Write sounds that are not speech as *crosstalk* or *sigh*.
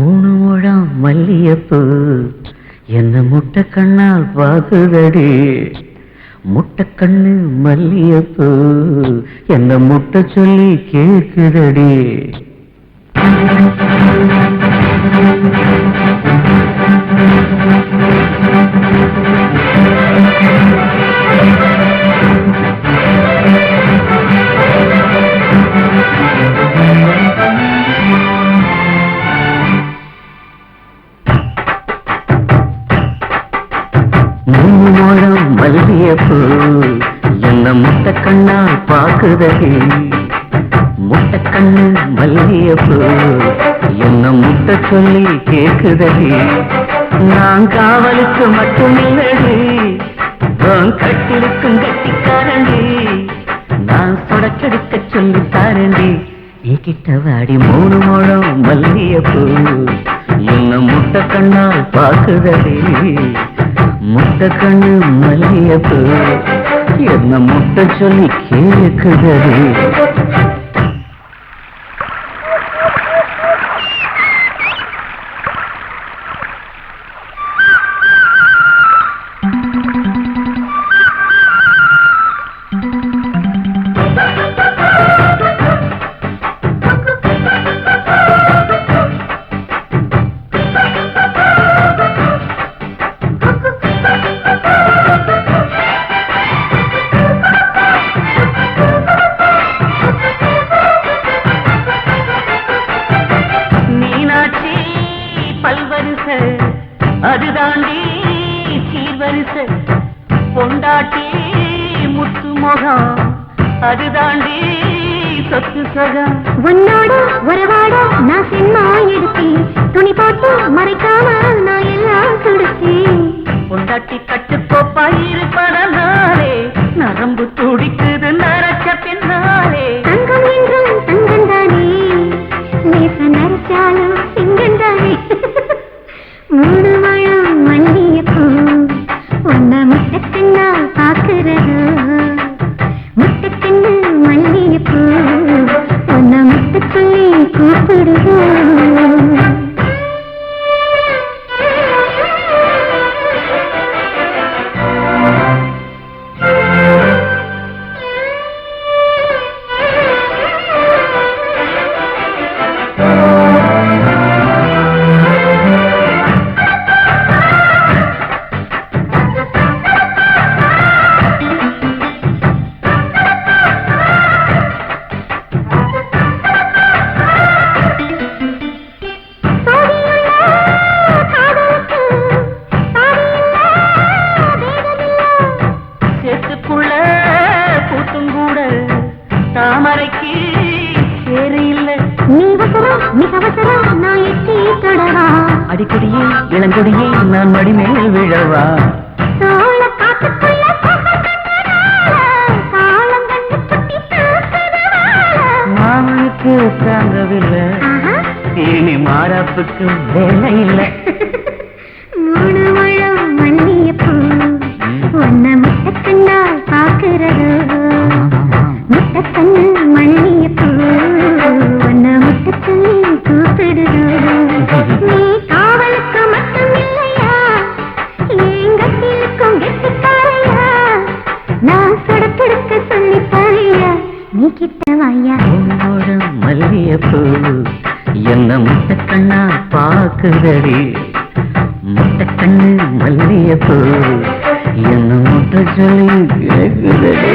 மூணு முழம் மல்லியப்பு. என்ன முட்டை கண்ணால் பாக்குதடி முட்டை கண்ணு மல்லியப்பு. என்ன முட்டை சொல்லி கேட்குதடி. மூணு முழம் மல்லியப்பு என்ன முட்டை கண்ணால் பாக்குதடி முட்டை கண்ணு மல்லியப்பு என்ன முட்டை சொல்லி கேக்குதடி நான் காவலுக்கு மட்டுமில்லடி நான் கட்டிக்காரண்டி நான் சொடக்கெடுக்க சொல்லி தாரண்டி நீ வாடி மூணு முழம் மல்லியப்பு என்ன முட்டை கண்ணால் பாக்குதடி முட்டை கண்ணு மல்லியப்பு என்ன முட்டை சொல்லி கேக்குதடி. அதுதாண்டி சீர்வரிச. பொண்டாட்டி முத்து முகம் அதுதாண்டி சொத்து சகம் உன்னோட உறவாட நான் சினிமா எடுத்தேன் துணி போட்டு மறைக்காம நான் எல்லாம் சுடுத்தேன். பொண்டாட்டி கட்டுக்கோப்பா இருப்பதனாலே நரம்பு துடிக்குது நரச்ச பின்னாலே. அடிக்கடியே இளங்கொடியே நான் மடிமேல் விழவா? மாமனுக்கு தாங்கவில்லை. இனி மாறாப்புக்கு வேலை இல்லை *laughs* நீ கிட்ட வாயா உன்னோட மல்லியப்பூ என்ன முட்டை கண்ணா பாக்குதடி முட்டை கண்ணு மல்லியப்பூ என்ன முட்டை சொல்லி கேக்குதடி.